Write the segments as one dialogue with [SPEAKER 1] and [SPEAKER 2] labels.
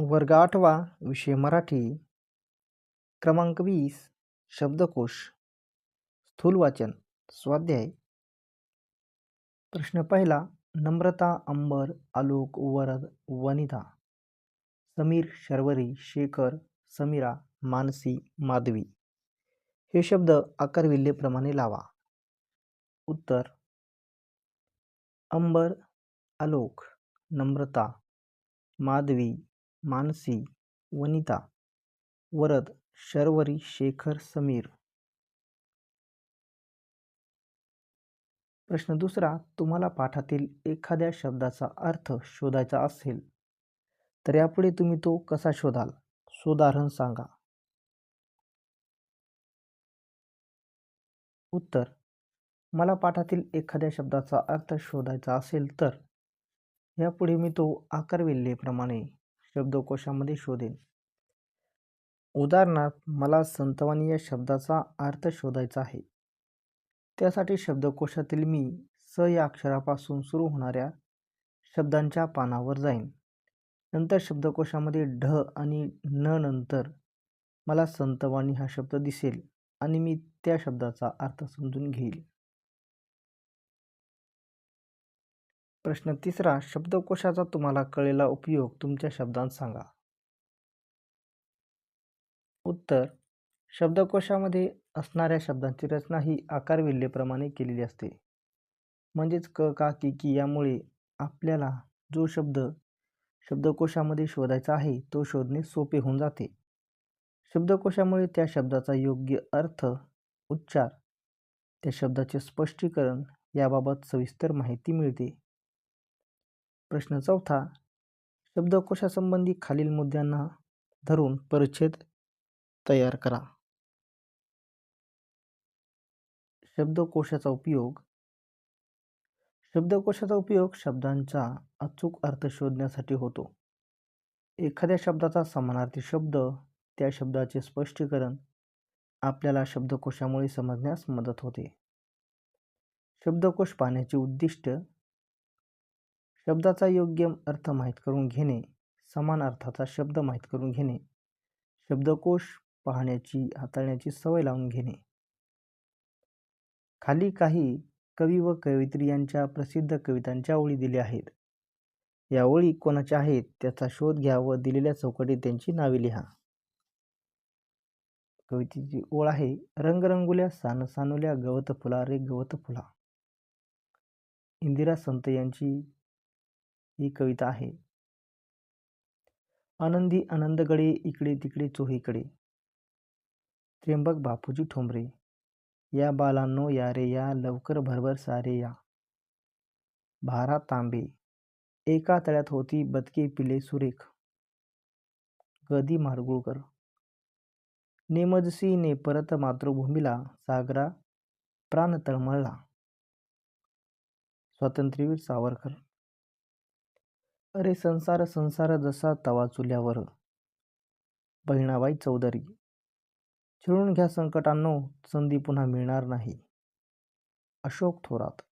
[SPEAKER 1] वर्ग आठवा विषय मराठी. क्रमांक वीस शब्दकोश. स्थूल वाचन स्वाध्याय. प्रश्न पहिला नम्रता अंबर आलोक वरद वनिता. समीर शर्वरी शेखर समीरा मानसी माधवी. हे शब्द आकारविल्लेप्रमाणे लावा. उत्तर. अंबर आलोक नम्रता माधवी. मानसी वनिता वरद शर्वरी शेखर समीर. प्रश्न दुसरा तुम्हाला पाठातील एखाद्या शब्दाचा अर्थ शोधायचा असेल तर यापुढे तुम्ही तो कसा शोधाल? सोदाहरण सांगा. उत्तर मला पाठातील एखाद्या शब्दाचा अर्थ शोधायचा असेल तर यापुढे मी तो आकारविल्लेप्रमाणे शब्दकोशामध्ये शोधेन. उदाहरणार्थ मला संतवानी या शब्दाचा अर्थ शोधायचा आहे. त्यासाठी शब्दकोशातील मी स या अक्षरापासून सुरू होणाऱ्या शब्दांच्या पानावर जाईन. नंतर शब्दकोशामध्ये ढ आणि न नंतर मला संतवाणी हा शब्द दिसेल आणि मी त्या शब्दाचा अर्थ समजून घेईल. प्रश्न तिसरा शब्दकोशाचा तुम्हाला कळलेला उपयोग तुमच्या शब्दांत सांगा. उत्तर शब्दकोशामध्ये असणाऱ्या शब्दांची रचना ही आकारविल्हेप्रमाणे केलेली असते. म्हणजेच क का की की यामुळे आपल्याला जो शब्द शब्दकोशामध्ये शोधायचा आहे तो शोधणे सोपे होऊन जाते. शब्दकोशामुळे त्या शब्दाचा योग्य अर्थ उच्चार त्या शब्दाचे स्पष्टीकरण याबाबत सविस्तर माहिती मिळते. प्रश्न चौथा शब्दकोशासंबंधी खालील मुद्द्यांना धरून परिच्छेद तयार करा. शब्दकोशाचा उपयोग. शब्दकोशाचा उपयोग शब्दांचा अचूक अर्थ शोधण्यासाठी होतो. एखाद्या शब्दाचा समानार्थी शब्द त्या शब्दाचे स्पष्टीकरण आपल्याला शब्दकोशामुळे समजण्यास मदत होते. शब्दकोश पाहण्याचे उद्दिष्ट शब्दाचा योग्य अर्थ माहीत करून घेणे समान अर्थाचा शब्द माहीत करून घेणे शब्दकोश पाहण्याची हाताळण्याची सवय लावून घेणे. खाली काही कवी व कवयित्री यांच्या प्रसिद्ध कवितांच्या ओळी दिल्या आहेत. या ओळी कोणाच्या आहेत त्याचा शोध घ्या व दिलेल्या चौकटीत त्यांची नावे लिहा. कवितेची ओळ आहे रंगरंगुल्या सानसानुल्या गवत फुला रे गवत फुला इंदिरा संत यांची ही कविता आहे. आनंदी आनंदगडे इकडे तिकडे चोहीकडे. त्र्यंबक बापूजी ठोंबरे. या बालांनो या रे या लवकर भरभर सारे या. भारा तांबे. एका तळ्यात होती बदके पिले सुरेख. गदी माडगुळकर. नेमजसी ने परत मातृभूमीला सागरा प्राण तळमळला स्वातंत्र्यवीर सावरकर. अरे संसार संसार जसा तवा चुल्यावर. बहिणाबाई चौधरी चिळून घ्या संकटांनो संधी पुन्हा मिळणार नाही. अशोक थोरात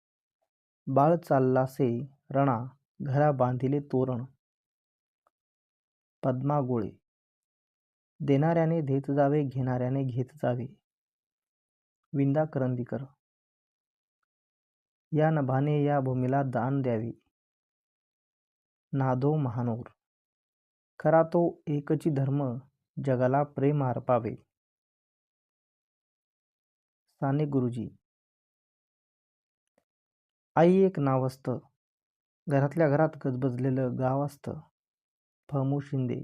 [SPEAKER 1] बाळ चाललासे रणा घरा बांधिले तोरण. पद्मा गोळे देणाऱ्याने देत जावे घेणाऱ्याने घेत जावे. विंदा करंदीकर या नभाने या भूमीला दान द्यावे. नादो महानोर. खरा तो एकची धर्म जगाला प्रेम अर्पावे साने गुरुजी. आई एक नाव असतं. घरातल्या घरात गजबजलेलं गाव असतं. फमू शिंदे.